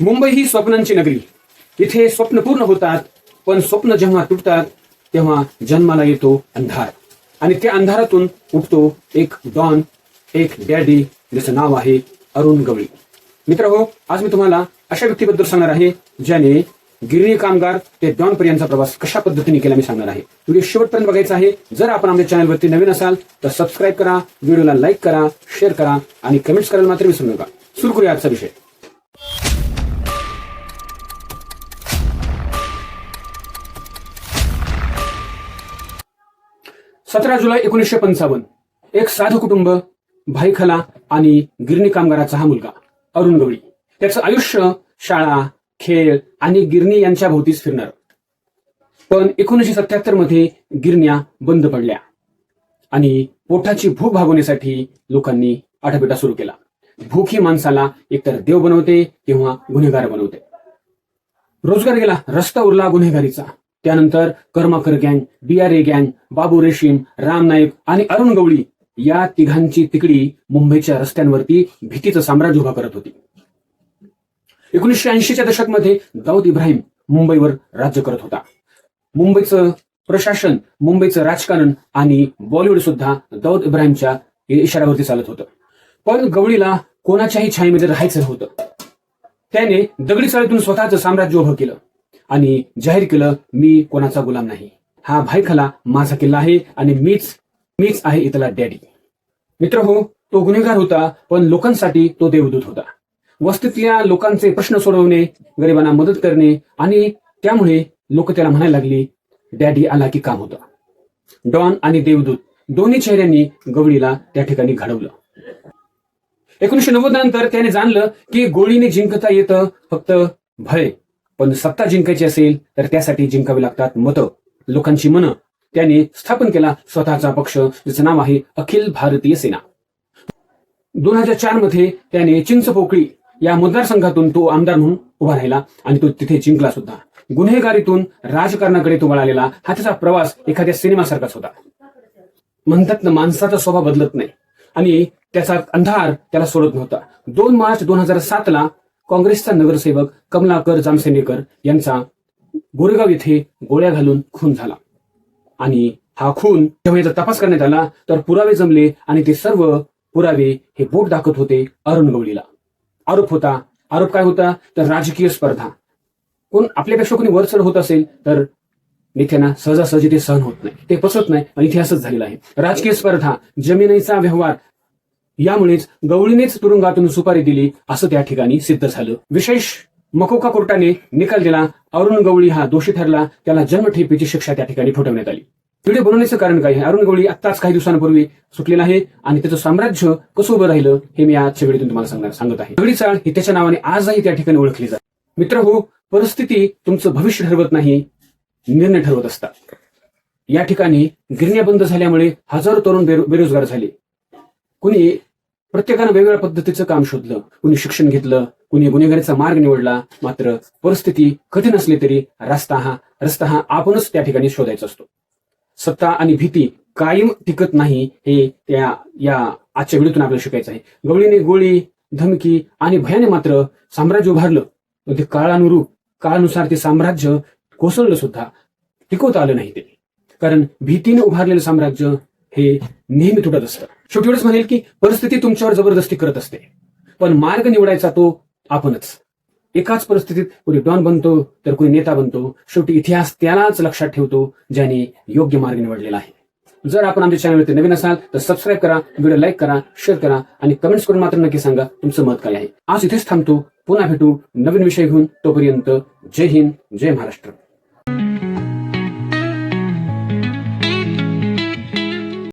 मुंबई ही स्वप्नांची नगरी. इथे स्वप्न पूर्ण होतात पण स्वप्न जेव्हा तुटतात तेव्हा जन्माला येतो अंधार. आणि त्या अंधारातून उठतो एक डॉन एक डॅडी ज्याचं नाव आहे अरुण गवळी. मित्र हो आज मी तुम्हाला अशा व्यक्तीबद्दल सांगणार आहे ज्याने गिरणी कामगार ते डॉन पर्यंतचा प्रवास कशा पद्धतीने केला मी सांगणार आहे. व्हिडिओ शेवटपर्यंत बघायचा आहे. जर आपण आमच्या चॅनलवरती नवीन असाल तर सबस्क्राईब करा व्हिडिओला लाईक करा शेअर करा आणि कमेंट्स करायला मात्र विसरू नका. सुरू करूया आजचा विषय. सतरा जुलै एकोणीसशे पंचावन्न. एक साधू कुटुंब भाईखला आणि गिरणी कामगाराचा हा मुलगा अरुण गवळी. त्याचं आयुष्य शाळा खेळ आणि गिरणी यांच्या भोवतीच फिरणार. पण एकोणीसशे सत्याहत्तरमध्ये गिरण्या बंद पडल्या आणि पोटाची भूक भागवण्यासाठी लोकांनी आठापिटा सुरू केला. भूक ही माणसाला एकतर देव बनवते किंवा गुन्हेगार बनवते. रोजगार गेला रस्ता उरला गुन्हेगारीचा. त्यानंतर कर्माकर गँग बिआरए गँग बाबू रेशीम राम नाईक आणि अरुण गवळी या तिघांची तिकडी मुंबईच्या रस्त्यांवरती भीतीचं साम्राज्य उभा करत होती. एकोणीसशे ऐंशीच्या दशकमध्ये दाऊद इब्राहिम मुंबईवर राज्य करत होता. मुंबईचं प्रशासन मुंबईचं राजकारण आणि बॉलिवूड सुद्धा दाऊद इब्राहिमच्या इशाऱ्यावरती चालत होतं. पण गवळीला कोणाच्याही छायेमध्ये राहायचं होतं त्याने दगडी चाळीतून स्वतःचं साम्राज्य उभं केलं. आणि जाहीर केलं मी कोणाचा गुलाम नाही. हा भाईखला माझा किल्ला आहे आणि मीच मीच आहे इथला डॅडी. मित्र हो तो गुन्हेगार होता पण लोकांसाठी तो देवदूत होता. वस्तीतल्या लोकांचे प्रश्न सोडवणे गरिबांना मदत करणे आणि त्यामुळे लोक त्याला म्हणायला लागली डॅडी आला की काम होतं. डॉन आणि देवदूत दोन्ही चेहऱ्यांनी गवळीला त्या ठिकाणी घडवलं एकोणीशे नव्वद नंतर त्याने जाणलं की गोळीने जिंकता येतं फक्त भय. पण सत्ता जिंकायची असेल तर त्यासाठी जिंकावी लागतात मतं. लोकांची मनं. त्याने स्थापन केला स्वतःचा पक्ष ज्याचं नाव आहे अखिल भारतीय सेना. दोन हजार चारमध्ये त्याने चिंचपोकळी या मतदारसंघातून तो आमदार म्हणून उभा राहिला आणि तो तिथे जिंकला सुद्धा. गुन्हेगारीतून राजकारणाकडे तो वळालेला हा त्याचा प्रवास एखाद्या सिनेमासारखाच होता. म्हणतात ना माणसाचा स्वभाव बदलत नाही. आणि त्याचा अंधार त्याला सोडत नव्हता. दोन मार्च दोन हजार सातला काँग्रेसचा नगरसेवक कमलाकर जामसेनेकर यांचा गोरेगाव येथे गोळ्या घालून खून झाला. आणि हा खून जेव्हा याचा तपास करण्यात आला तर पुरावे जमले आणि ते सर्व पुरावे हे बोट दाखवत होते अरुण गवळीला. आरोप होता आरोप काय होता? तर राजकीय स्पर्धा. कोण आपल्यापेक्षा कोणी वरचढ होत असेल तर नेत्यांना सहजासहजी ते सहन होत नाही. ते पसत नाही आणि इतिहासच झालेला आहे. राजकीय स्पर्धा जमिनीचा व्यवहार यामुळेच गवळीनेच तुरुंगातून सुपारी दिली असं त्या ठिकाणी सिद्ध झालं. विशेष मकोका कोर्टाने निकाल दिला. अरुण गवळी हा दोषी ठरला. त्याला जन्मठेपेची शिक्षा त्या ठिकाणी ठोठवण्यात आली. व्हिडिओ बनवण्याचं कारण काय? अरुण गवळी आत्ताच काही दिवसांपूर्वी सुटलेला आहे आणि त्याचं साम्राज्य कसं उभं राहिलं हे मी आजच्या वेळेतून तुम्हाला सांगणार सांगत आहे. गवळी चाळ ही त्याच्या नावाने आजही त्या ठिकाणी ओळखली जाते. मित्र हो परिस्थिती तुमचं भविष्य ठरवत नाही निर्णय ठरवत असतात. या ठिकाणी गिरण्या बंद झाल्यामुळे हजारो तरुण बेरो- बेरोजगार झाले. कुणी प्रत्येकानं वेगवेगळ्या पद्धतीचं काम शोधलं कुणी शिक्षण घेतलं कुणी गुन्हेगारीचा मार्ग निवडला मात्र परिस्थिती कठीण असली तरी रस्ता हा रस्ता हा आपणच त्या ठिकाणी शोधायचा असतो. सत्ता आणि भीती कायम टिकत नाही हे त्या या आजच्या व्हिडिओतून आपल्याला शिकायचं आहे. गवळीने गोळी धमकी आणि भयाने मात्र साम्राज्य उभारलं. ते काळानुरूप काळानुसार ते साम्राज्य कोसळलं सुद्धा. टिकवता आलं नाही ते. कारण भीतीने उभारलेलं साम्राज्य हे नेहमी तुटत असतं. शेवटी एवढंच म्हणेल की परिस्थिती तुमच्यावर जबरदस्ती करत असते. पण मार्ग निवडायचा तो आपणच. एकाच परिस्थितीत कोणी डॉन बनतो तर कोणी नेता बनतो. शेवटी इतिहास त्यालाच लक्षात ठेवतो ज्याने योग्य मार्ग निवडलेला आहे. जर आपण आमच्या चॅनलवरती नवीन असाल तर सबस्क्राईब करा व्हिडिओ लाईक करा शेअर करा आणि कमेंट्स करून मात्र नक्की सांगा तुमचं मत काय आहे. आज इथेच थांबतो. पुन्हा भेटू नवीन विषय घेऊन. तोपर्यंत जय हिंद जय महाराष्ट्र.